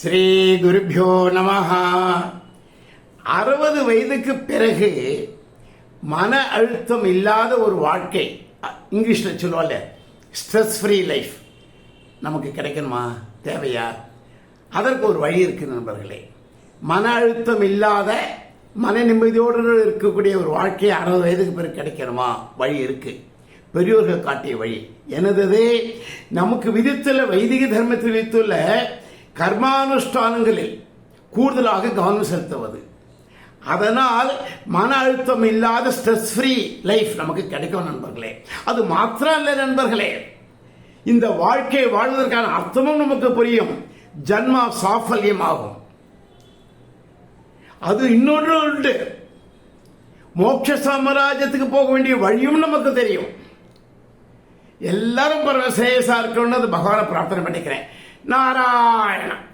ஸ்ரீ குருபியோ நமஹ. அறுபது வயதுக்கு பிறகு மன அழுத்தம் இல்லாத ஒரு வாழ்க்கை இங்கிலீஷில் இங்கிலீஷ்ல ஸ்ட்ரெஸ் ஃப்ரீ லைஃப் நமக்கு கிடைக்கணுமா? தேவையா? அதற்கு ஒரு வழி இருக்கு நண்பர்களே. மன அழுத்தம் இல்லாத மன நிம்மதியோடு இருக்கக்கூடிய ஒரு வாழ்க்கை அறுபது வயதுக்கு பிறகு கிடைக்கணுமா? வழி இருக்கு. பெரியோர்கள் காட்டிய வழி. எனது நமக்கு விதித்துள்ள வைதிக தர்மத்தில் விதித்துள்ள கர்மானுஷ்டானங்களில் கூடுதலாக கவனம் செலுத்துவது. அதனால் மன அழுத்தம் இல்லாத ஸ்ட்ரெஸ் ஃப்ரீ லைஃப் நமக்கு கிடைக்கும் நண்பர்களே. அது மாத்திரம் இல்லை நண்பர்களே. இந்த வாழ்க்கையை வாழ்வதற்கான அர்த்தமும் நமக்கு புரியும். ஜன்மா சாஃபல்யமாகும். அது இன்னொன்று உண்டு. மோட்ச சாம்ராஜ்யத்துக்கு போக வேண்டிய வழியும் நமக்கு தெரியும். எல்லாரும் பரவசேஷா இருக்கணும்னு அது பகவானை பிரார்த்தனை பண்ணிக்கிறேன். நாராயணன்